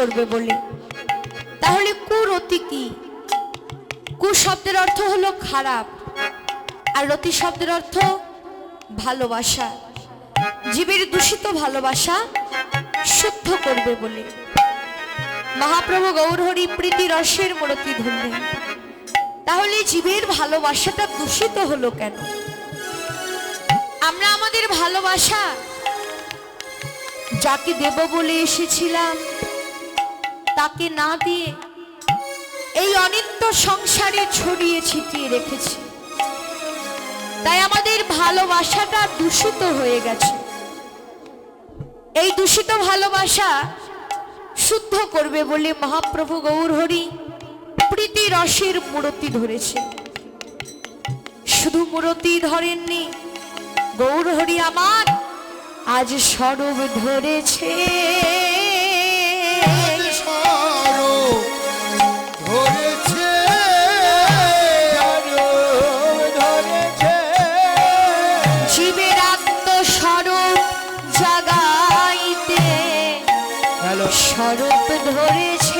করবে বলে। তাহলে কুরতি কি? কু শব্দের অর্থ হলো খারাপ, আর রতি শব্দের অর্থ ভালোবাসা। জীবের দূষিত ভালোবাসা শুদ্ধ করবে বলে। মহাপ্রভু গৌরহরি প্রীতি রসের মূরতি ধরলেন। তাহলে জীবের ভালোবাসাটা দূষিত হলো কেন? আমরা আমাদের ভালোবাসা যাকে দেব বলে এসেছিলাম তাকে না দিয়ে এই অনিত্য সংসারে ছড়িয়ে ছিটিয়ে রেখেছি। তাই আমাদের ভালোবাসাটা দূষিত হয়ে গেছে। এই দূষিত ভালোবাসা শুদ্ধ করবে বলে মহাপ্রভু গৌরহরি প্রীতি রসের মূরতি ধরেছে। শুধু মূরতি ধরেননি, গৌরহরি আমার আজ স্বরূপ ধরেছে। হ্যালো স্বরূপ ধরেছে।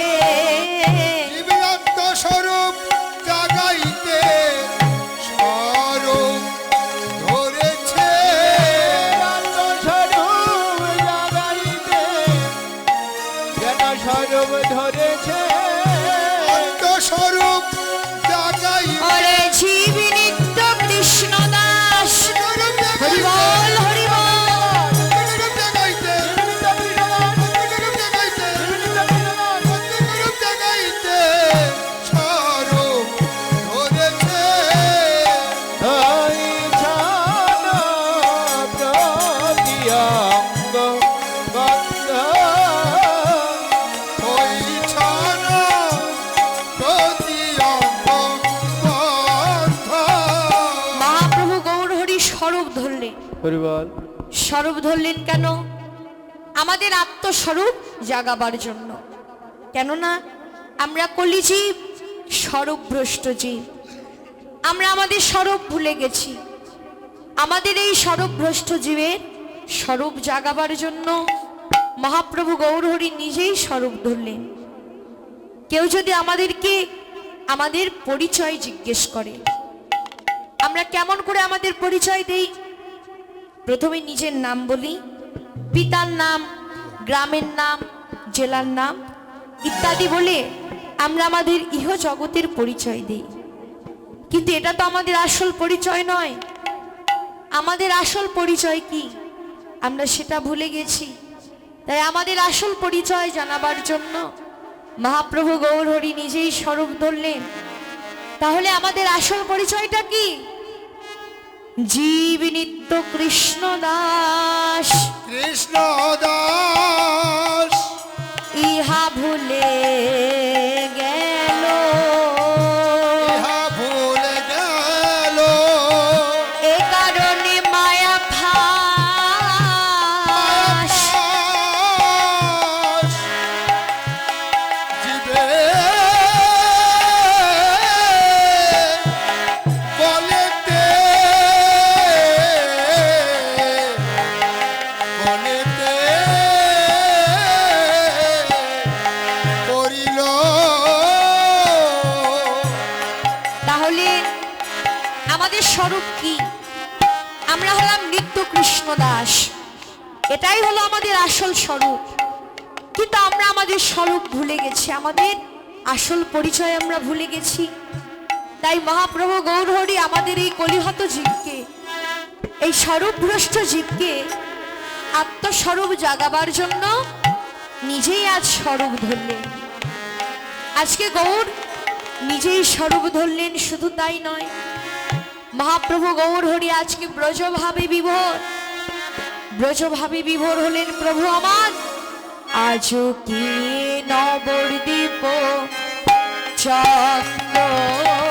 ধরলেন কেন? আমাদের আত্মস্বরূপ জাগাবার জন্য। কেননা আমরা কলিজীব স্বরূপভ্রষ্ট জীব। আমরা আমাদের স্বরূপ ভুলে গেছি। আমাদের এই স্বরূপভ্রষ্ট জীবের স্বরূপ জাগাবার জন্য মহাপ্রভু গৌরহরি নিজেই স্বরূপ ধরলেন। কেউ যদি আমাদেরকে আমাদের পরিচয় জিজ্ঞেস করে, আমরা কেমন করে আমাদের পরিচয় দেই? প্রথমে নিজের নাম বলি, পিতার নাম, গ্রামের নাম, জেলার নাম, ইত্যাদি বলে আমরা আমাদের ইহ জগতের পরিচয় দিই। কিন্তু এটা তো আমাদের আসল পরিচয় নয়। আমাদের আসল পরিচয় কি? আমরা সেটা ভুলে গেছি। তাই আমাদের আসল পরিচয় জানাবার জন্য মহাপ্রভু গৌরহরি নিজেই স্বরূপ ধরলেন। তাহলে আমাদের আসল পরিচয়টা কি? জীব নিত্য কৃষ্ণ স্বরূপ কি? আমরা হলাম নিত্য কৃষ্ণ দাস। এটাই হলো আমাদের আসল স্বরূপ। কিন্তু আমরা আমাদের স্বরূপ ভুলে গেছি। আমাদের আসল পরিচয় আমরা ভুলে গেছি। তাই মহাপ্রভু গৌরহরি আমাদের এই কলিহত জীবকে, এই স্বরূপভ্রষ্ট জীবকে আত্মস্বরূপ জাগাবার জন্য নিজেই আজ স্বরূপ ধরলেন। আজকে গৌর নিজেই স্বরূপ ধরলেন, শুধু তাই নয় মহাপ্রভু গৌর হরি, আজকে ব্রজভাবে বিভোর। ব্রজভাবে বিভোর হলেন প্রভু আমার। আজও কি নবদ্বীপ চন্দ্র আজকিয়া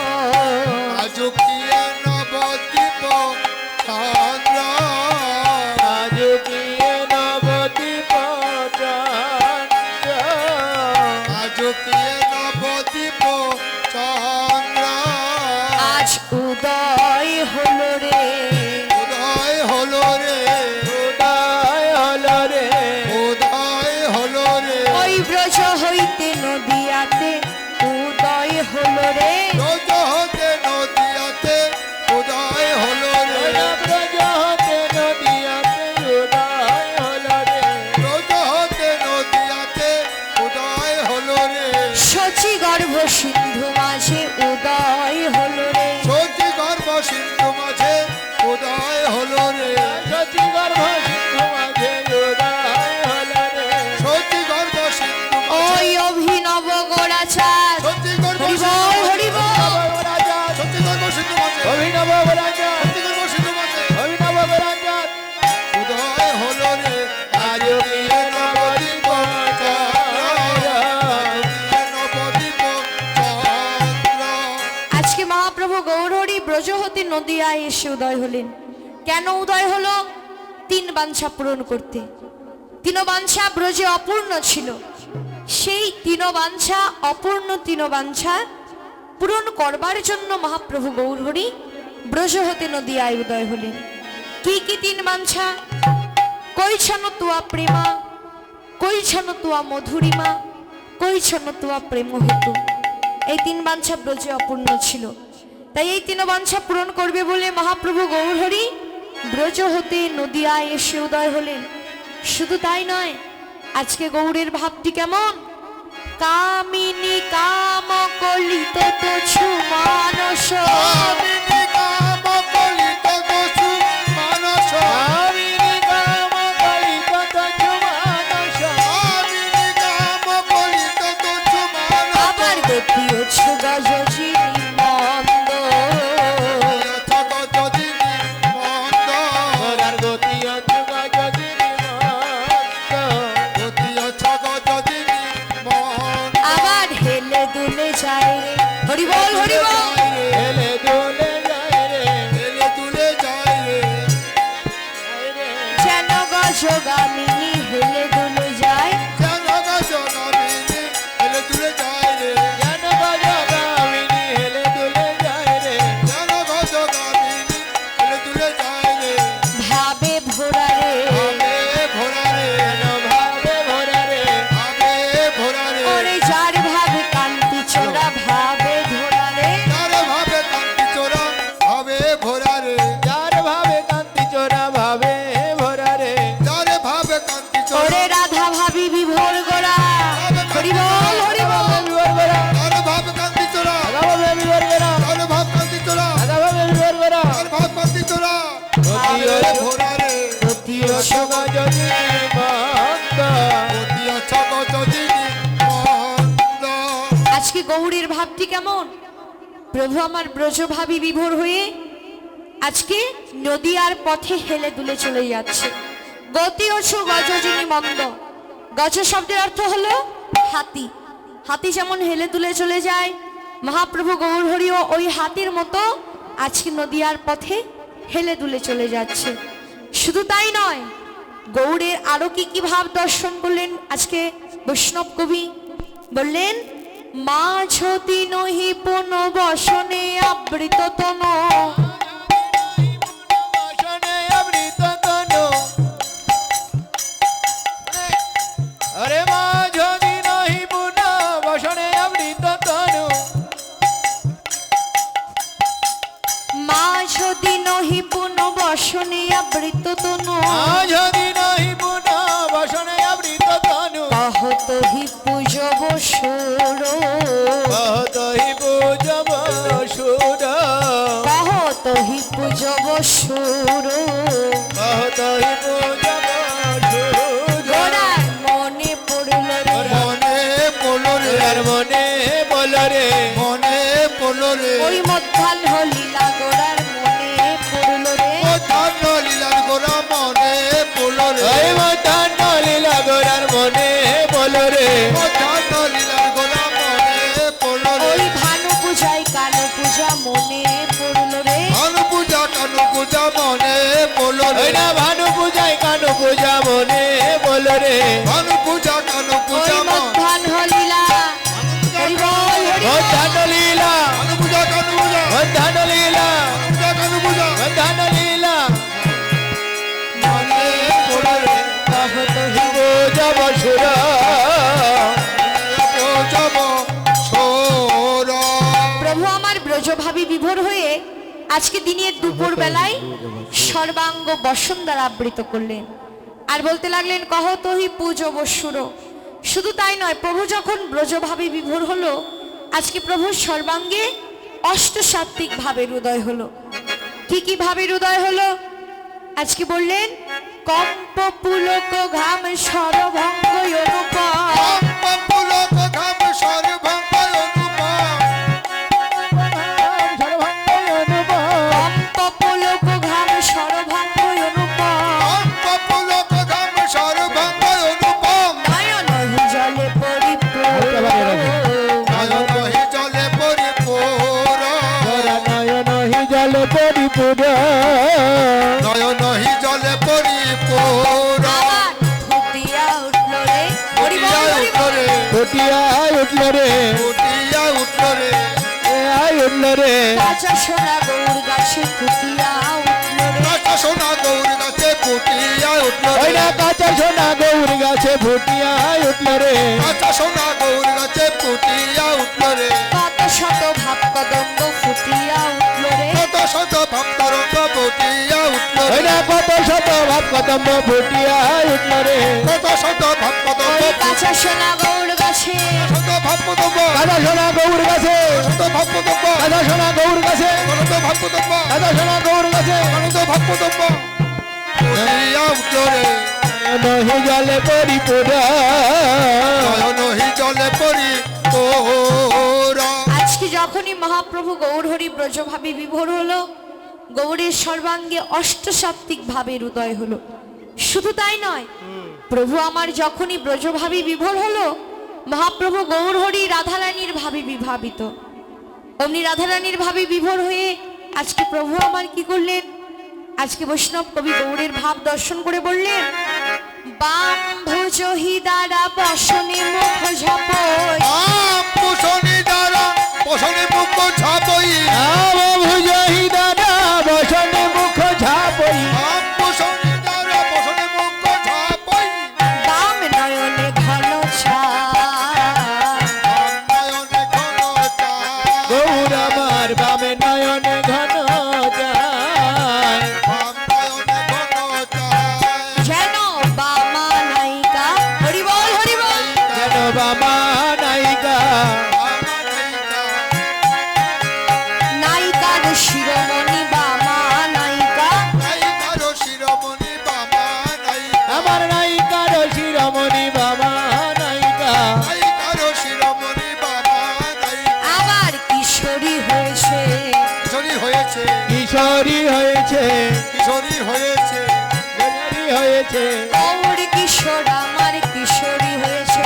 ব্রজহতী নদিয়ায় এসে উদয় হলেন। কেন উদয় হলো? তিন বাঞ্ছা পূরণ করতে। তিন বাঞ্ছা ব্রজে অপূর্ণ ছিল। সেই তিন বাঞ্ছা, অপূর্ণ তিন বাঞ্ছা পূরণ করবার জন্য মহাপ্রভু গৌরহরি ব্রজহতী নদিয়ায় উদয় হলেন। কি কি তিন বাঞ্ছা? কৈছন তুয়া প্রেমা? কৈছন তুয়া মধুরিমা? কৈছন তুয়া প্রেম হেতু? এই তিন বাঞ্ছা ব্রজে অপূর্ণ ছিল। তাই এই তিন বাঞ্ছা পূরণ করবে বলে মহাপ্রভু গৌরহরি ব্রজ হতে নদিয়ায় এসে উদয় হলেন। শুধু তাই নয়, আজকে গৌরের ভাবটি কেমন? কামিনী কাম কলিত তো যেন কেমন? প্রভু আমার ব্রজ ভাবি বিভোর হয়ে আজকে নদীয়ার পথে হেলে দুলে চলে যাচ্ছে। গতি অছু গজজিনী মন্দ। গজ শব্দের অর্থ হলো হাতি। হাতি যেমন হেলে দুলে চলে যায়, মহাপ্রভু গৌরহরিও ওই হাতির মতো আজকে নদীয়ার পথে হেলে দুলে চলে যাচ্ছে। শুধু তাই নয়, গৌড়ের আরও কি কি ভাব দর্শন করলেন আজকে বৈষ্ণব কবি বললেন মাঝতি নহি পুন বসনে আবৃত তন সুর গোড়ার মনে পড়ল মনে পড়ল মনে বল রে। মনে পড়ল রে। ওই মধ্যাল হলিলা গোড়ার মনে পড়ল রে। ধন্য লীলার গোরা মনে পড়ল রে। ওই মতান লীলা গোরার মনে বল রে। ও ধন্য লীলার মনে পড়ল রে। ওই ভানু পূজায় কালো পূজা মনে কানু পূজা মনে বল রে। ভানু পূজা কানু পূজা মনে। মধ্যান হলিলা। বল বল। মতান লীলা কানু পূজা কানু পূজা মতান লীলা। পূজা কানু পূজা মতান লীলা। মনে পড়ল রে কহত হি পূজা বসুরা পূজাব সোরা। ব্রজভাবে বিভোর হয়ে আজকে দিনের দুপুর বেলায় সর্বাঙ্গ বসন দ্বারা আবৃত করলেন। আর বলতে লাগলেন, কহ তহি পুজো বসুর। শুধু তাই নয়, প্রভু যখন ব্রজভাবে বিভোর হলো, আজকে প্রভুর সর্বাঙ্গে অষ্টসাত্ত্বিক ভাবের উদয় হলো। কি কি ভাবের উদয় হলো? আজকে বললেন কম্প পুলক ঘাম সরভঙ্গ অনুপম রে কাঁচা সোনা গৌর গাছে রে। কাঁচা সোনা গৌর গাছে ফুটিয়া উঠল ওই রে না কাঁচা সোনা গৌর গাছে ফুটিয়া উঠল রে। কাঁচা সোনা গৌর গাছে ফুটিয়া উঠল রে। কত শত ভাব কদম্ব ফুটিয়া উঠল রে। কত শত ভক্তরঙ্গ কত শত ভাব কদম্ব ফুটিয়া উঠল রে কত শত সোনা গৌর গাছে। শত সোনা গৌর গাছে। শত সোনা গৌর গাছে। শত ভক্তরঙ্গ কাঁচা সোনা গৌর গাছে। শত ভক্তরঙ্গ ফুটিয়া উঠল রে নহি জলে পরিপূর আজকে যখনই মহাপ্রভু গৌরহরি ব্রজভাবে বিভোর হলো গৌরের সর্বাঙ্গে অষ্টসাত্ত্বিক ভাবের উদয় হলো। শুধু তাই নয় প্রভু আমার যখনই ব্রজভাবে বিভোর হলো মহাপ্রভু গৌরহরি রাধারানীর ভাবে বিভাবিত। অমনি রাধারানীর ভাবে বিভোর হয়ে আজকে প্রভু আমার কি করলেন? আজকে বৈষ্ণব কবি গৌরের ভাব দর্শন করে বললেন বাম ভুজহি দ্বারা বসনে মুখ ঝাপয় আম পোষণী দ্বারা পোষণে মুখ ছাপই আম ভুজহি কিশোরী হয়েছে। কিশোরী হয়েছে। কিশোরী হয়েছে। গৌর কিশোর আমার কিশোরী হয়েছে।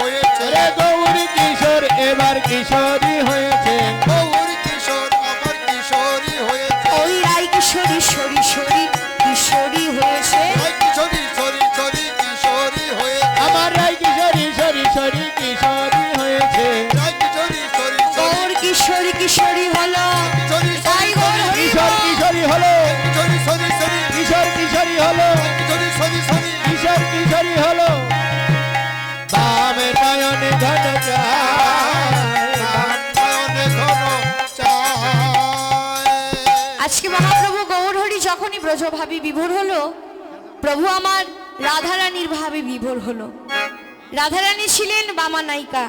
হয়েছে। রে গৌর কিশোর এবার কিশোরী কিশোরী কিশোরী হলো। কিশোরী হলো। কিশোরী কিশোর কিশোরী। কিশোর নয়নে ঘন আজকে মহাপ্রভু গৌরহরি যখনই ব্রজভাবী বিভোর হলো প্রভু আমার রাধারানীর ভাবে বিভোর হলো। রাধারানী ছিলেন বামা নায়িকা।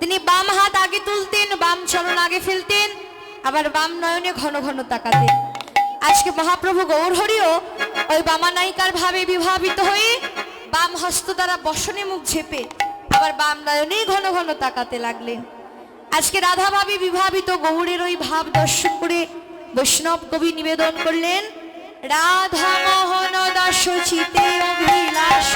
তিনি বাম হাত আগে তুলতেন চরণ আগে ফেলতেন, আবার বাম নয়নে ঘন ঘন তাকাতেন। আজকে মহাপ্রভু গৌরহরিও ওই বামা নায়িকার ভাবে বিভাবিত হয়ে বাম হস্ত দ্বারা বসনে মুখ ঝেপে আবার বাম নয়নেই ঘন ঘন তাকাতে লাগলেন। আজকে রাধা ভাবি বিভাবিত গৌরের ওই ভাব দর্শন করে বৈষ্ণব কবি নিবেদন করলেন, রাধা মোহন দাস চিতে অভিলাষ